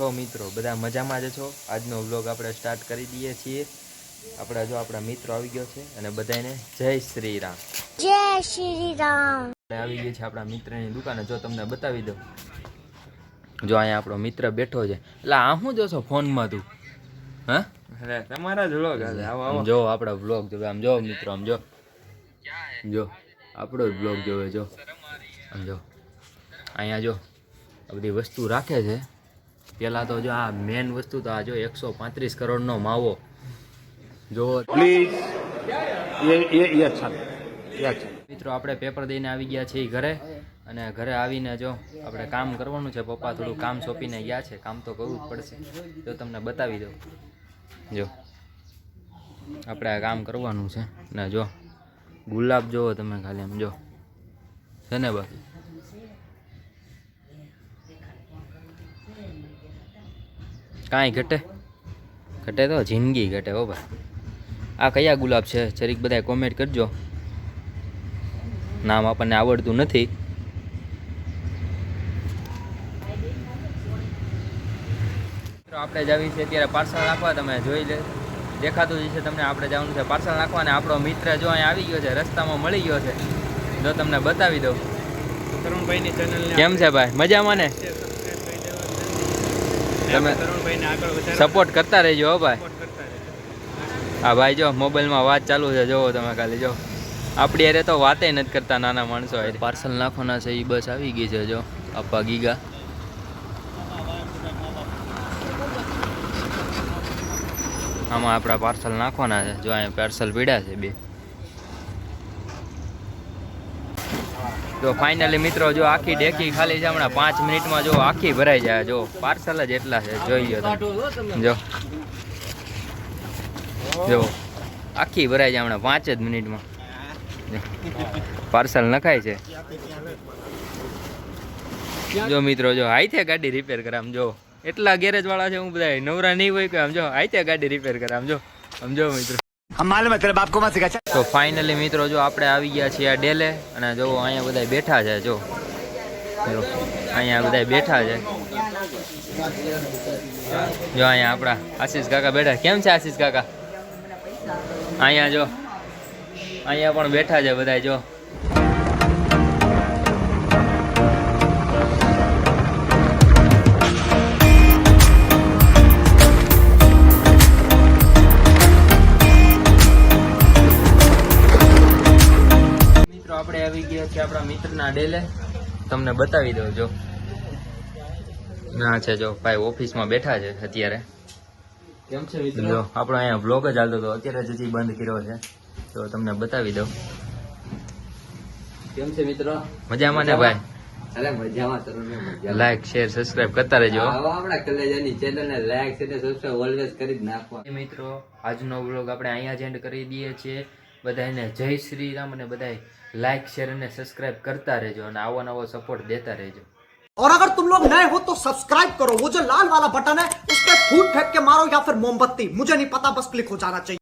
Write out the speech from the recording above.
છો મિત્રો? બધા મજામાં જ છો? આજનો વ્લોગ આપણે સ્ટાર્ટ કરી દઈએ છીએ. આપણા જો આપણા મિત્રો આવી ગયો છે અને બધાને જય શ્રી રામ. જય શ્રી રામ. આવી ગયો છે આપણા મિત્રની દુકાને. જો તમને બતાવી દઉં. જો અહીંયા આપણો મિત્ર બેઠો છે. એટલે આ શું જોશો ફોનમાં તું? હા? તમારા જ વ્લોગ જો આપણા વ્લોગ જોવે. આમ જો મિત્રો આમ જો. જો આપણો જ બ્લોગ જોવે જો. આમ જો. અહીંયા જો આ બધી વસ્તુ રાખે છે. પહેલાં તો જો આ મેન વસ્તુ તો આ જો એકસો પાંત્રીસ કરોડનો માવો. જો પ્લીઝ મિત્રો આપણે પેપર દઈને આવી ગયા છીએ ઘરે અને ઘરે આવીને જો આપણે કામ કરવાનું છે. પપ્પા થોડું કામ સોંપીને ગયા છે. કામ તો કરવું જ પડશે. તો તમને બતાવી દઉં. જો આપણે આ કામ કરવાનું છે. ને જો ગુલાબ જોવો તમે ખાલી એમ જો. છે ને બાકી? કાંઈ ઘટે? ઘટે તો જિંદગી ઘટે હો ભાઈ. આ કયા ગુલાબ છે? જરીક બધાય કોમેન્ટ કરજો. નામ આપણને આવડતું નથી. આપણે જવી છે અત્યારે પાર્સલ નાખવા તમે જોઈ લે. દેખાતું જ છે તમને આપણે જવાનું છે પાર્સલ નાખવા અને આપણો મિત્ર જો અહીંયા આવી ગયો છે રસ્તામાં મળી ગયો છે. જો તમને બતાવી દઉં. તરુણભાઈની ચેનલ કેમ છે ભાઈ? મજામાં ને? તમે સપોર્ટ કરતા રહેજો હો ભાઈ. હા ભાઈ જો મોબાઈલમાં વાત ચાલુ છે જોવો તમે ખાલી જો. આપણી અરે તો વાતે નથી કરતા નાના માણસો પાર્સલ નાખવાના છે એ બસ આવી ગઈ છે જો. આપવા ગીગા. આમાં આપણા પાર્સલ નાખવાના છે જો અહીંયા પાર્સલ પીડ્યા છે બે. જો ફાઇનલી મિત્રો, જો આખી ડેકી ખાલી છે હમણાં પાંચ મિનિટમાં જો આખી ભરાઈ જાય. જો પાર્સલ જ એટલા છે, જોઈ લો જો. જો, આખી ભરાઈ જાય હમણાં પાંચ જ મિનિટમાં. પાર્સલ નખાય છે. જો મિત્રો, જો હાઈથે ગાડી રિપેર કરામ જો. એટલા ગેરેજ વાળા છે હું બધા નવરા નહીં હોય કે આમ જો. હાઈથે ગાડી રિપેર કરામ જો. સમજો મિત્રો. માલુમ તેરા બાપ કો માં સિખા તો ફાઇનલી મિત્રો જો આપણે આવી ગયા છીએ આ ડેલે અને જો અહીંયા બધા બેઠા છે, જો. અહીંયા બધા બેઠા છે. જો અહીંયા આપણા આશીષ કાકા બેઠા. કેમ છે આશીષ કાકા? અહીંયા જો, અહીંયા પણ બેઠા છે બધા જો. આપણા મિત્રના ડેલે તમને બતાવી દઉં જો. ના છે જો. ભાઈ ઓફિસમાં બેઠા છે અત્યારે. કેમ છે જો આપણો અહીંયા બ્લોગ જ ચાલતો હતો. અત્યારે જ હજી બંધ કર્યો છે. તો તમને બતાવી દઉં. કેમ છે મિત્રો? મજામાં ને ભાઈ? અરે મજામાં તરુણ લાઈક શેર સબસ્ક્રાઇબ કરતા રહેજો. આપણા કલેજાની ચેનલ ને લાઈક છે સબસ્ક્રાઇબ ઓલવેઝ કરી જ નાખવા મિત્રો આજનો વ્લોગ આપણે અહીંયા જ એન્ડ કરી દઈએ છીએ. બધાને જય શ્રી રામ અને બધાય લાઈક શેર અને સબસ્ક્રાઇબ કરતા રહેજો અને આવો નવો સપોર્ટ દેતા રહેજો और अगर तुम लोग नए हो तो सब्सक्राइब करो वो जो लाल वाला बटन है उस पर फूट फेंक के मारो या फिर मोमबत्ती मुझे नहीं पता बस क्लिक हो जाना चाहिए